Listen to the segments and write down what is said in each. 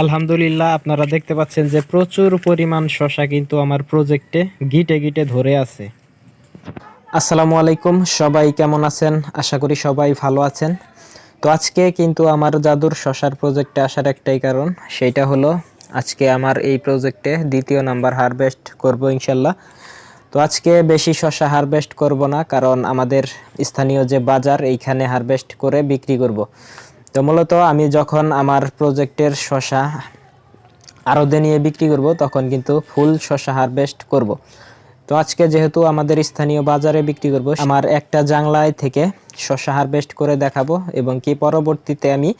আলহামদুলিল্লাহ, আপনারা দেখতে পাচ্ছেন যে প্রচুর পরিমাণ শশা কিন্তু আমার প্রজেক্টে গিটে গিটে ধরে আছে। আসসালামু আলাইকুম, সবাই কেমন আছেন? আশা করি সবাই ভালো আছেন। তো আজকে কিন্তু আমার জাদুর শশার প্রজেক্টে আসার একটাই কারণ সেইটা হলো আজকে আমার এই প্রজেক্টে দ্বিতীয় নাম্বার হারভেস্ট করব ইনশাল্লাহ। তো আজকে বেশি শশা হারভেস্ট করব না, কারণ আমাদের স্থানীয় যে বাজার, এইখানে হারভেস্ট করে বিক্রি করব। তো মূলত আমি যখন আমার প্রজেক্টের শশা আরদে নিয়ে বিক্রি করব, তখন কিন্তু ফুল শশা হারভেস্ট করব। তো আজকে যেহেতু আমাদের স্থানীয় বাজারে বিক্রি করব, আমার একটা জাংলায় থেকে শশা হারভেস্ট করে দেখাবো এবং কি পরবর্তীতে আমি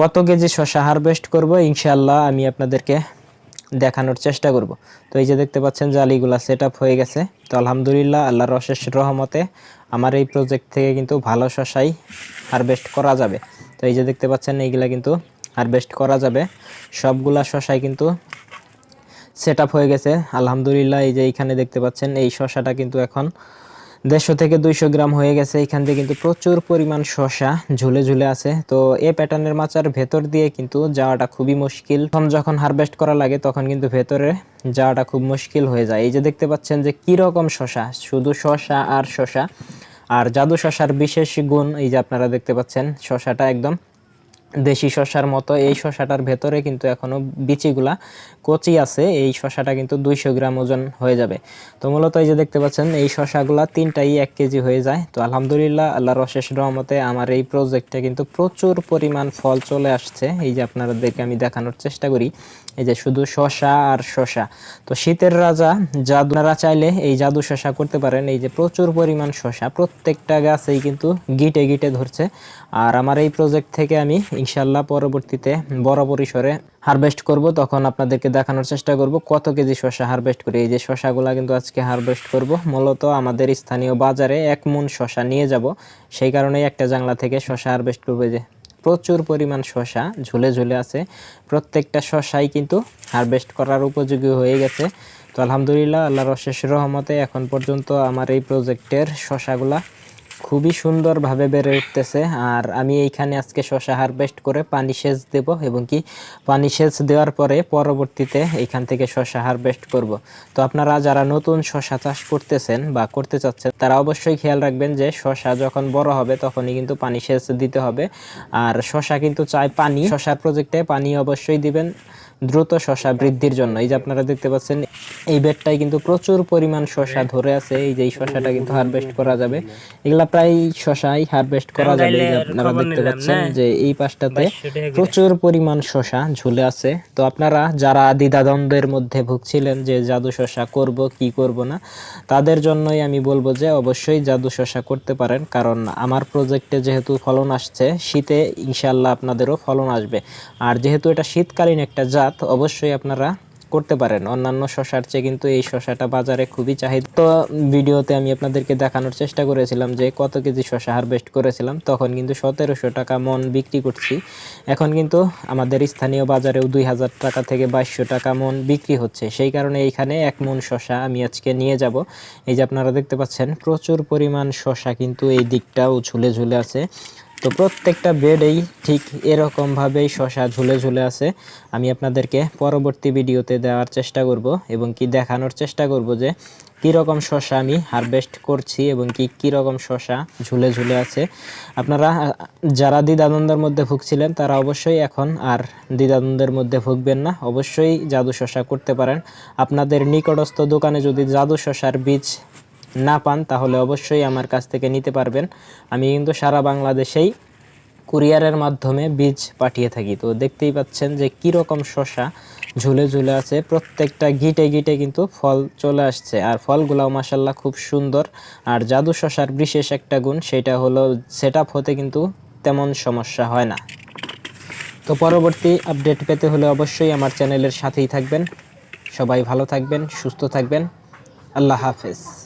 কত কেজি শশা হারভেস্ট করব ইনশাল্লাহ আমি আপনাদেরকে দেখানোর চেষ্টা করব। তো এই যে দেখতে পাচ্ছেন জালিগুলা সেট হয়ে গেছে। তো আলহামদুলিল্লাহ আল্লাহর অশেষ রহমতে আমার এই প্রজেক্ট থেকে কিন্তু ভালো শশাই হারভেস্ট করা যাবে। তো এই যে দেখতে পাচ্ছেন, এইগুলা কিন্তু হারভেস্ট করা যাবে। সবগুলা শশাই কিন্তু সেট হয়ে গেছে। আলহামদুলিল্লাহ, এই যে এইখানে দেখতে পাচ্ছেন, এই শশাটা কিন্তু এখন দেড়শো থেকে দুইশো গ্রাম হয়ে গেছে। এখান থেকে কিন্তু প্রচুর পরিমাণ শশা ঝুলে ঝুলে আছে। তো এ প্যাটার্নের মাচার ভেতর দিয়ে কিন্তু যাওয়াটা খুবই মুশকিল। প্রথম যখন হারভেস্ট করা লাগে, তখন কিন্তু ভেতরে যাওয়াটা খুব মুশকিল হয়ে যায়। এই যে দেখতে পাচ্ছেন যে কি রকম শশা, শুধু শশা আর শশা। আর জাদু শশার বিশেষ গুণ, এই যে আপনারা দেখতে পাচ্ছেন, শশাটা একদম দেশি শশার মতো। এই শশাটার ভেতরে কিন্তু এখনও বিচিগুলা, কচি আছে, এই শশাটা কিন্তু দুইশো গ্রাম ওজন হয়ে যাবে। তো মূলত এই যে দেখতে পাচ্ছেন, এই শশাগুলা তিনটাই এক কেজি হয়ে যায়। তো আলহামদুলিল্লাহ, আল্লাহর অশেষ রহমতে আমার এই প্রজেক্টে কিন্তু প্রচুর পরিমাণ ফল চলে আসছে। এই যে আপনাদেরকে আমি দেখানোর চেষ্টা করি। এই যে শুধু শশা আর শশা। তো শীতের রাজা জাদুরা চাইলে এই জাদু শশা করতে পারেন। এই যে প্রচুর পরিমাণ শশা, প্রত্যেকটা গাছেই কিন্তু গিটে গিটে ধরছে। আর আমার এই প্রজেক্ট থেকে আমি ইনশাল্লাহ পরবর্তীতে বড় পরিসরে হারভেস্ট করব। তখন আপনাদেরকে দেখানোর চেষ্টা করব কত কেজি শশা হারভেস্ট করি। এই যে শশাগুলা কিন্তু আজকে হারভেস্ট করব। মূলত আমাদের স্থানীয় বাজারে এক মন শশা নিয়ে যাব। সেই কারণেই একটা জাংলা থেকে শশা হারভেস্ট করবে যে। প্রচুর পরিমাণ শশা ঝুলে ঝুলে আছে। প্রত্যেকটা শশাই কিন্তু হারভেস্ট করার উপযোগী হয়ে গেছে। তো আলহামদুলিল্লাহ, আল্লাহর অশেষ রহমতে এখন পর্যন্ত আমার এই প্রজেক্টের শশাগুলা খুবই সুন্দরভাবে বেড়ে উঠতেছে। আর আমি এইখানে আজকে শশা হারভেস্ট করে পানি সেচ দেব এবং কি পানি সেচ দেওয়ার পরে পরবর্তীতে এইখান থেকে শশা হারভেস্ট করব। তো আপনারা যারা নতুন শশা চাষ করতেছেন বা করতে চাচ্ছেন, তারা অবশ্যই খেয়াল রাখবেন যে শশা যখন বড় হবে তখনই কিন্তু পানি সেচ দিতে হবে। আর শশা কিন্তু চাই পানি শশার প্রজেক্টে পানি অবশ্যই দিবেন দ্রুত শশা বৃদ্ধির জন্য। এই যে আপনারা দেখতে পাচ্ছেন, এই বেডটাই কিন্তু প্রচুর পরিমাণ শশা ধরে আছে, এই যে এই শশাটা কিন্তু হারভেস্ট করা যাবে। এগুলা প্রায় শশাই হারভেস্ট করা যাবে আপনারা দেখতে পাচ্ছেন যে এই পাশটাতে প্রচুর পরিমাণ শশা ঝুলে আছে। তো আপনারা যারা দ্বিধাদ্বন্দ্বের মধ্যে ভুগছিলেন যে জাদু শশা করব কি করব না তাদের জন্যই আমি বলব যে অবশ্যই জাদু শশা করতে পারেন। কারণ আমার প্রজেক্টে যেহেতু ফলন আসছে শীতে ইনশাল্লাহ আপনাদেরও ফলন আসবে। আর যেহেতু এটা শীতকালীন একটা জাত অবশ্যই আপনারা করতে পারেন। অন্যান্য শশার চেয়ে কিন্তু এই শশাটা বাজারে খুবই চাহিদা। তো ভিডিওতে আমি আপনাদেরকে দেখানোর চেষ্টা করেছিলাম যে কত কেজি শশা হারভেস্ট করেছিলাম, তখন কিন্তু সতেরোশো টাকা মন বিক্রি করছি। এখন কিন্তু আমাদের স্থানীয় বাজারেও দুই হাজার টাকা থেকে বাইশশো টাকা মন বিক্রি হচ্ছে। সেই কারণে এইখানে এক মন শশা আমি আজকে নিয়ে যাব। এই যে আপনারা দেখতে পাচ্ছেন, প্রচুর পরিমাণ শশা কিন্তু এই দিকটাও ঝুলে ঝুলে আছে। তো প্রত্যেকটা বেডেই ঠিক এরকমভাবেই শশা ঝুলে ঝুলে আছে। আমি আপনাদেরকে পরবর্তী ভিডিওতে দেওয়ার চেষ্টা করব এবং কি দেখানোর চেষ্টা করব যে কীরকম শশা আমি হারভেস্ট করছি এবং কি কীরকম শশা ঝুলে ঝুলে আছে। আপনারা যারা দ্বিধাদ্বন্দ্বের মধ্যে ভুগছিলেন তারা অবশ্যই এখন আর দ্বিধাদ্বন্দ্বের মধ্যে ভুগবেন না। অবশ্যই জাদু শশা করতে পারেন। আপনাদের নিকটস্থ দোকানে যদি জাদু শশার বীজ না পান, তাহলে অবশ্যই আমার কাছ থেকে নিতে পারবেন। আমি কিন্তু সারা বাংলাদেশেই কুরিয়ারের মাধ্যমে বীজ পাঠিয়ে থাকি। তো দেখতেই পাচ্ছেন যে কীরকম শশা ঝুলে ঝুলে আছে। প্রত্যেকটা গিটে গিটে কিন্তু ফল চলে আসছে। আর ফলগুলাও মাসাল্লাহ খুব সুন্দর। আর জাদু শশার বিশেষ একটা গুণ, সেটা হলো সেট হতে কিন্তু তেমন সমস্যা হয় না। তো পরবর্তী আপডেট পেতে হলে অবশ্যই আমার চ্যানেলের সাথেই থাকবেন। সবাই ভালো থাকবেন, সুস্থ থাকবেন। আল্লাহ হাফেজ।